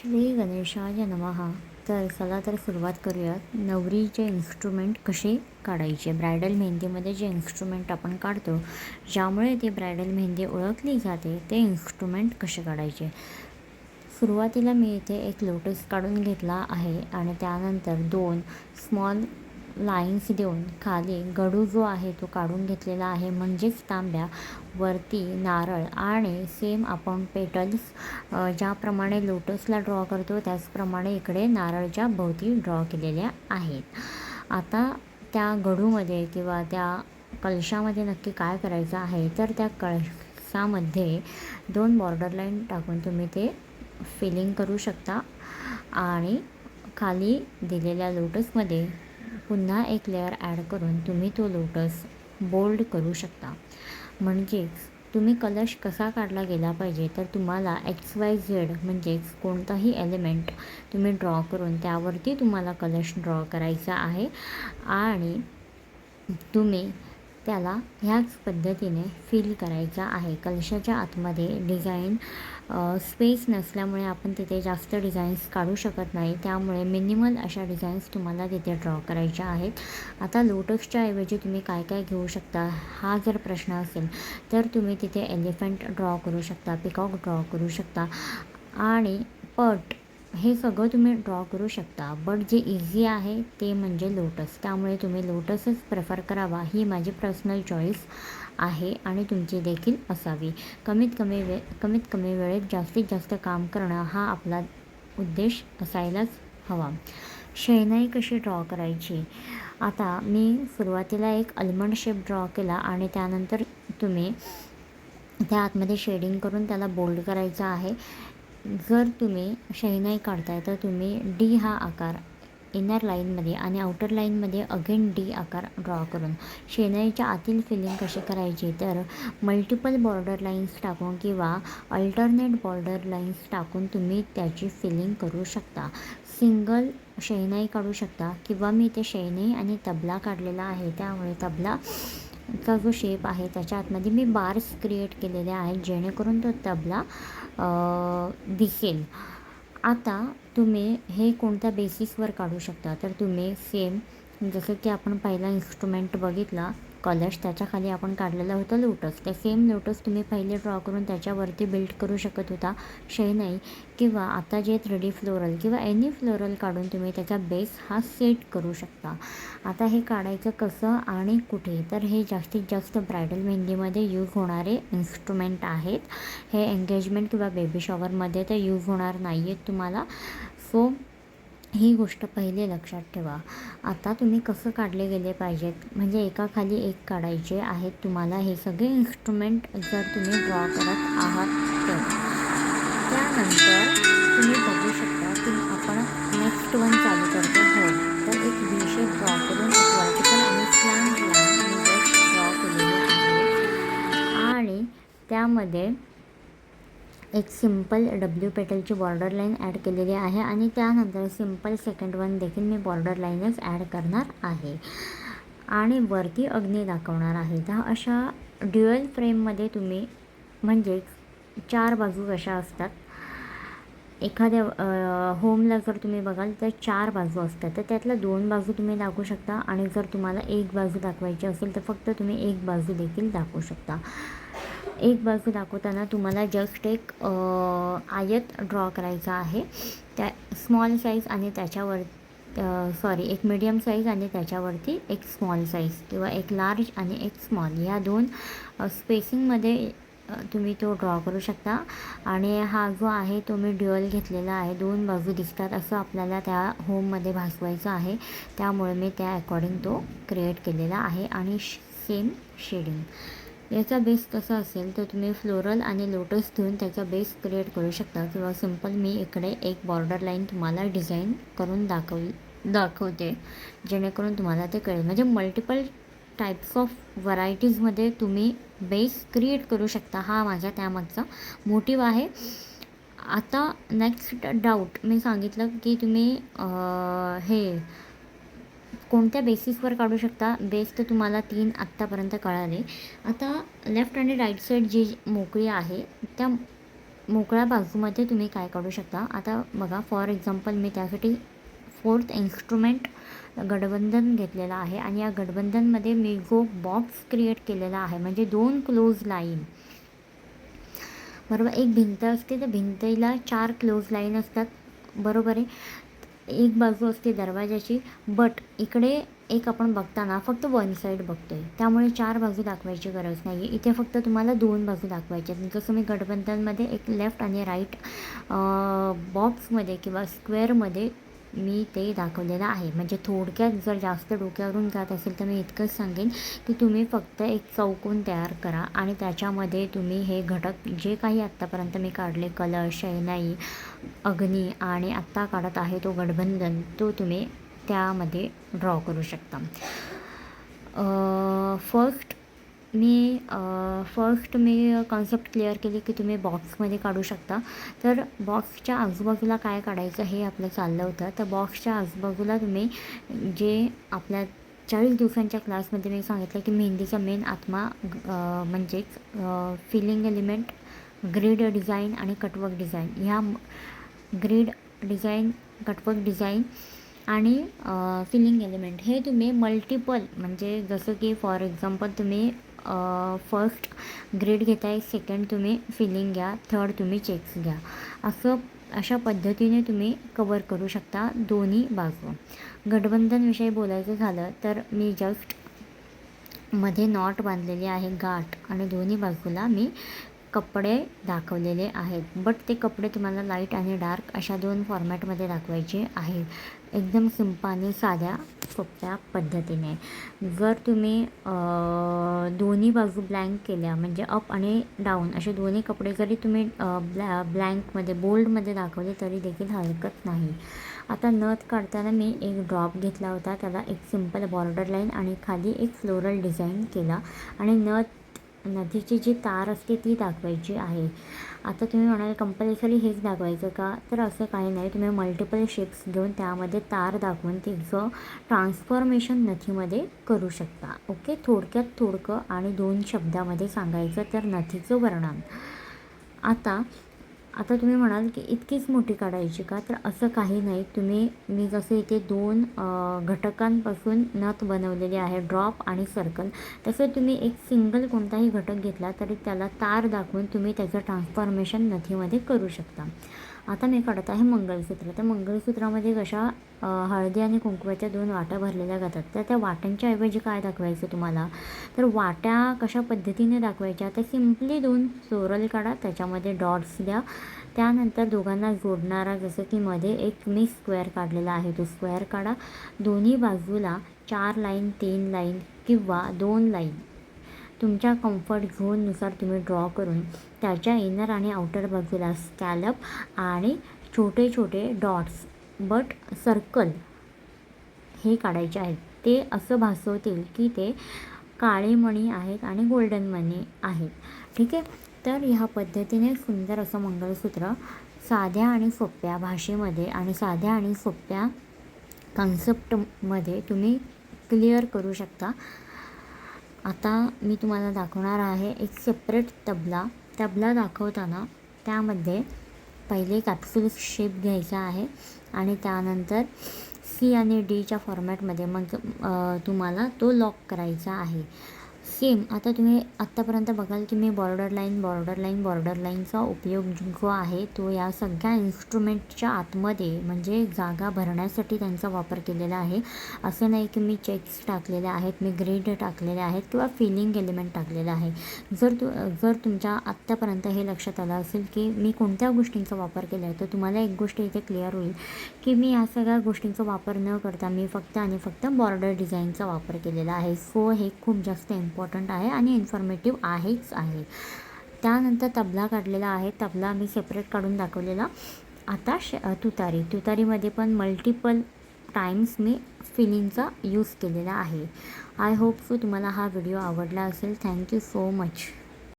श्री गणेशाय नमहा तर चला तर सुरुवात करूयात. नवरीचे इन्स्ट्रुमेंट कसे काढायचे? ब्रायडल मेहंदीमध्ये जे इन्स्ट्रुमेंट आपण काढतो ज्यामुळे ती ब्रायडल मेहंदी ओळखली जाते ते इन्स्ट्रुमेंट कसे काढायचे? सुरुवातीला मी इथे एक लोटस काढून घेतला आहे आणि त्यानंतर दोन स्मॉल लाईन्स देऊन खाली गडू जो आहे तो काढून घेतलेला आहे. म्हणजेच तांब्या वरती नारळ आणि सेम आपण पेटल्स ज्याप्रमाणे लोटसला ड्रॉ करतो त्याचप्रमाणे इकडे नारळच्या भोवती ड्रॉ केलेल्या आहेत. आता त्या गडूमध्ये किंवा त्या कलशामध्ये नक्की काय करायचं आहे तर त्या कळशामध्ये दोन बॉर्डर लाईन टाकून तुम्ही ते फिलिंग करू शकता. आणि खाली दिलेल्या लोटसमध्ये पुन्हा एक लेअर ॲड करून तुम्ही तो लोटस बोल्ड करू शकता. म्हणजेच तुम्ही कलश कसा काढला गेला पाहिजे तर तुम्हाला एक्स वाय झेड म्हणजेच कोणताही एलिमेंट तुम्ही ड्रॉ करून त्यावरती तुम्हाला कलश ड्रॉ करायचा आहे. आणि तुम्ही त्याला ह्याच पद्धतीने फील करायचा आहे. कलशाच्या आतमध्ये डिझाईन स्पेस नसल्यामुळे आपण तिथे जास्त डिझाईन्स काढू शकत नाही. त्यामुळे मिनिमल अशा डिझाईन्स तुम्हाला तिथे ड्रॉ करायच्या आहेत. आता लोटसच्या ऐवजी तुम्ही काय काय घेऊ शकता हा जर प्रश्न असेल तर तुम्ही तिथे एलिफंट ड्रॉ करू शकता पिकॉक ड्रॉ करू शकता आणि पट हे सगळं तुम्ही ड्रॉ करू शकता. बट जे इझी आहे ते म्हणजे लोटस त्यामुळे तुम्ही लोटसच प्रेफर करावा. ही माझी पर्सनल चॉईस आहे आणि तुमची देखील असावी. कमीत कमी वे कमीत कमी वेळेत जास्तीत जास्त काम करणं हा आपला उद्देश असायलाच हवा. शेनाई कशी ड्रॉ करायची? आता मी सुरुवातीला एक अल्मंड शेप ड्रॉ केला आणि त्यानंतर तुम्ही त्या आतमध्ये शेडिंग करून त्याला बोल्ड करायचं आहे. जर तुम्ही शहनाई काढताय तर तुम्ही डी हा आकार इनर लाईनमध्ये आणि आउटर लाईनमध्ये अगेन डी आकार ड्रॉ करून शेनाईच्या आतील फिलिंग कशी करायची? तर मल्टिपल बॉर्डर लाईन्स टाकून किंवा अल्टरनेट बॉर्डर लाईन्स टाकून तुम्ही त्याची फिलिंग करू शकता. सिंगल शेनाई काढू शकता किंवा मी इथे शेनाई आणि तबला काढलेला आहे त्यामुळे तबला चा जो शेप आहे त्याच्या आतमध्ये मी बार्स क्रिएट केलेले आहेत जेणेकरून तो तबला दिसेल. आता तुम्ही हे कोणत्या बेसिसवर काढू शकता? तर तुम्ही सेम जसं की आपण पहिला इन्स्ट्रुमेंट बघितला कलश त्याच्याखाली आपण काढलेलं होतं लोटस ते सेम लोटस तुम्ही पहिले ड्रॉ करून त्याच्यावरती बिल्ड करू शकत होता. शेनई किंवा आता जे थ्री डी फ्लोरल किंवा एनी फ्लोरल काढून तुम्ही त्याचा बेस हा सेट करू शकता. आता हे काढायचं कसं आणि कुठे? तर हे जास्तीत जास्त ब्रायडल मेहंदीमध्ये यूज होणारे इन्स्ट्रुमेंट आहेत. हे एंगेजमेंट किंवा बेबी शॉवरमध्ये तर यूज होणार नाही आहेत तुम्हाला. सो ही गोष्ट पहिले लक्षात ठेवा. आता तुम्ही कसं काढले गेले पाहिजेत? म्हणजे एकाखाली एक काढायचे आहेत तुम्हाला हे सगळे इन्स्ट्रुमेंट जर तुम्ही ड्रॉ करत आहात तर. त्यानंतर तुम्ही बघू शकता की आपण नेक्स्ट वन चालू करतो. हो तर एक विषय ड्रॉ करून एक वर्टिकल आणि स्लॅम ड्रॉ केलेली आहे. आणि त्यामध्ये एक सिंपल डब्ल्यू पेटलची बॉर्डर लाईन ॲड केलेली आहे आणि त्यानंतर सिंपल सेकंड वन देखील मी बॉर्डर लाईनच ॲड करणार आहे. आणि वरती अग्नी दाखवणार आहे. त्या अशा ड्युअल फ्रेममध्ये तुम्ही म्हणजेच चार बाजू कशा असतात. एखाद्या होमला जर तुम्ही बघाल तर चार बाजू असतात. तर त्यातल्या दोन बाजू तुम्ही दाखवू शकता आणि जर तुम्हाला एक बाजू दाखवायची असेल तर फक्त तुम्ही एक बाजू देखील दाखवू शकता. एक बाजू दाखवताना तुम्हाला जस्ट एक आयत ड्रॉ करायचा आहे. त्या स्मॉल साईज आणि त्याच्यावर सॉरी एक मिडियम साईज आणि त्याच्यावरती एक स्मॉल साईज किंवा एक लार्ज आणि एक स्मॉल या दोन स्पेसिंगमध्ये तुम्ही तो ड्रॉ करू शकता. आणि हा जो आहे तो मी ड्युअल घेतलेला आहे. दोन बाजू दिसतात असं आपल्याला त्या होममध्ये भासवायचं आहे. त्यामुळे मी त्या अकॉर्डिंग तो क्रिएट केलेला आहे. आणि सेम शेडिंग याचा बेस कसा असेल तर तुम्ही फ्लोरल आणि लोटस धुवून त्याचा बेस क्रिएट करू शकता. किंवा सिंपल मी इकडे एक बॉर्डर लाईन तुम्हाला डिझाईन करून दाखव दाखवते. जेणेकरून तुम्हाला ते कळेल. म्हणजे मल्टिपल टाईप्स ऑफ व्हरायटीजमध्ये तुम्ही बेस क्रिएट करू शकता. हा माझ्या त्यामागचा मोटिव आहे. आता नेक्स्ट डाऊट मी सांगितलं की तुम्ही आ, हे कोणत्या बेसिसवर काढू शकता? बेस तर तुम्हाला तीन आत्तापर्यंत कळाले. आता लेफ्ट आणि राईट साईड जी मोकळी आहे त्या मोकळ्या बाजूमध्ये तुम्ही काय काढू शकता? आता बघा फॉर एक्झाम्पल मी त्यासाठी फोर्थ इन्स्ट्रुमेंट गठबंधन घेतलेला आहे आणि या गठबंधनमध्ये मी जो बॉक्स क्रिएट केलेला आहे म्हणजे दोन क्लोज लाईन बरोबर एक भिंत असते त्या भिंतीला चार क्लोज लाईन असतात. बरोबर आहे? एक बाजू असते दरवाजाची बट इकडे एक आपण बघताना फक्त वन साईड बघतो आहे त्यामुळे चार बाजू दाखवायची गरज नाही आहे इथे फक्त तुम्हाला दोन बाजू दाखवायच्या आहेत. जसं मी गठबंधनमध्ये एक लेफ्ट आणि राईट बॉक्समध्ये किंवा स्क्वेअरमध्ये मी ते दाखवलेलं आहे. म्हणजे थोडक्यात जर जास्त डोक्यावरून जात असेल तर मी इतकंच सांगेन की तुम्ही फक्त एक चौकोन तयार करा आणि त्याच्यामध्ये तुम्ही हे घटक जे काही आत्तापर्यंत मी काढले कलर शैनाई अग्नी आणि आत्ता काढत आहे तो गठबंधन तो तुम्ही त्यामध्ये ड्रॉ करू शकता. फर्स्ट मी फर्स्ट मी कॉन्सेप्ट क्लिअर केली की तुम्ही बॉक्समध्ये काढू शकता. तर बॉक्सच्या आजूबाजूला काय काढायचं हे आपलं चाललं होतं. तर बॉक्सच्या आजूबाजूला तुम्ही जे आपल्या चाळीस दिवसांच्या क्लासमध्ये मी सांगितलं की मेहंदीचा मेन आत्मा म्हणजेच फिलिंग एलिमेंट ग्रीड डिझाईन आणि कटवर्क डिझाईन ह्या ग्रीड डिझाईन कटवर्क डिझाईन आणि फिलिंग एलिमेंट हे तुम्ही मल्टिपल म्हणजे जसं की फॉर एक्झाम्पल तुम्ही फर्स्ट ग्रेड घेताय सेकंड तुम्ही फिलिंग घ्या थर्ड तुम्ही चेक्स घ्या. असं अशा पद्धतीने तुम्ही कवर करू शकता दोन्ही बाजू. गठबंधनविषयी बोलायचं झालं तर मी जस्टमध्ये नॉट बांधलेली आहे गाठ आणि दोन्ही बाजूला मी कपडे दाखवलेले आहेत. बट ते कपडे तुम्हाला लाइट आणि डार्क अशा दोन फॉर्मॅटमध्ये दाखवायचे आहेत. एकदम सिंपाने आणि साध्या सोप्या पद्धतीने. जर तुम्ही दोन्ही बाजू ब्लँक केल्या म्हणजे अप आणि डाऊन असे दोन्ही कपडे जरी तुम्ही ब्लॅ ब्लँकमध्ये बोल्डमध्ये दाखवले तरी देखील हरकत नाही. आता नथ काढताना मी एक ड्रॉप घेतला होता त्याला एक सिंपल बॉर्डर लाईन आणि खाली एक फ्लोरल डिझाईन केला. आणि नथ नदीची जी तार असते ती दाखवायची आहे. आता तुम्ही म्हणाल कंपल्सरी हेच दाखवायचं का? तर असं काही नाही. तुम्ही मल्टिपल शेप्स घेऊन त्यामध्ये तार दाखवून तिचं ट्रान्सफॉर्मेशन नथीमध्ये करू शकता. ओके थोडक्यात थोडकं आणि दोन शब्दामध्ये सांगायचं तर नथीचं वर्णन. आता आता तुम्ही म्हणाल की इतकीच मोठी काढायची का? तर असं काही नाही. तुम्ही मी जसं इथे दोन घटकांपासून नथ बनवलेले आहे ड्रॉप आणि सर्कल. तसं तुम्ही एक सिंगल कोणताही घटक घेतला तरी त्याला तार दाखवून तुम्ही त्याचं ट्रान्सफॉर्मेशन नथीमध्ये करू शकता. आता मी काढत आहे मंगळसूत्र. तर मंगळसूत्रामध्ये कशा हळदी आणि कुंकवाच्या दोन वाट्या भरलेल्या जातात? तर त्या वाट्यांच्या ऐवजी काय दाखवायचं तुम्हाला? तर वाट्या कशा पद्धतीने दाखवायच्या? तर सिम्पली दोन सोरल काढा त्याच्यामध्ये डॉट्स द्या. त्यानंतर दोघांना जोडणारा जसं की मध्ये एक मी स्क्वेअर काढलेला आहे तो स्क्वेअर काढा. दोन्ही बाजूला चार लाईन तीन लाईन किंवा दोन लाईन. तुमच्या कम्फर्ट झोननुसार तुम्ही ड्रॉ करून त्याच्या इनर आणि आउटर बाजूला स्कॅलप आणि छोटे छोटे डॉट्स बट सर्कल हे काढायचे आहेत. ते असं भासवतील की ते काळे मणी आहेत आणि गोल्डन मणी आहेत. ठीक आहे? तर ह्या पद्धतीने सुंदर असं मंगळसूत्र साध्या आणि सोप्या भाषेमध्ये आणि साध्या आणि सोप्या कन्सेप्टमध्ये तुम्ही क्लिअर करू शकता. आता मी तुम्हाला दाखवणार आहे एक सेपरेट तबला. तबला दाखवताना त्यामध्ये पहिले कॅप्सूल शेप घ्यायचा आहे आणि त्यानंतर सी आणि डीच्या फॉर्मॅटमध्ये मग तुम्हाला तो लॉक करायचा आहे. सेम. आता तुम्ही आत्तापर्यंत बघाल की मी border line border line border लाईनचा उपयोग जो आहे तो या सगळ्या इन्स्ट्रुमेंटच्या आतमध्ये म्हणजे जागा भरण्यासाठी त्यांचा वापर केलेला आहे. असं नाही की मी चेक्स टाकलेले आहेत मी ग्रेड टाकलेले आहेत किंवा फिलिंग एलिमेंट टाकलेलं आहे. जर तु जर तुमच्या आत्तापर्यंत हे लक्षात आलं असेल की मी कोणत्या गोष्टींचा वापर केला आहे तर तुम्हाला एक गोष्ट इथे क्लिअर होईल की मी या सगळ्या गोष्टींचा वापर न करता मी फक्त आणि फक्त बॉर्डर डिझाईनचा वापर केलेला आहे. सो हे खूप जास्त इम्पॉर्टंट इम्पॉर्टंट आहे आणि इन्फॉर्मेटिव्ह आहेच आहे. त्यानंतर तबला काढलेला आहे. तबला मी सेपरेट काढून दाखवलेला. आता श तुतारी. तुतारीमध्ये पण मल्टिपल टाईम्स मी फिलिंगचा यूज केलेला आहे. आय होप सो तुम्हाला हा व्हिडिओ आवडला असेल. Thank you so much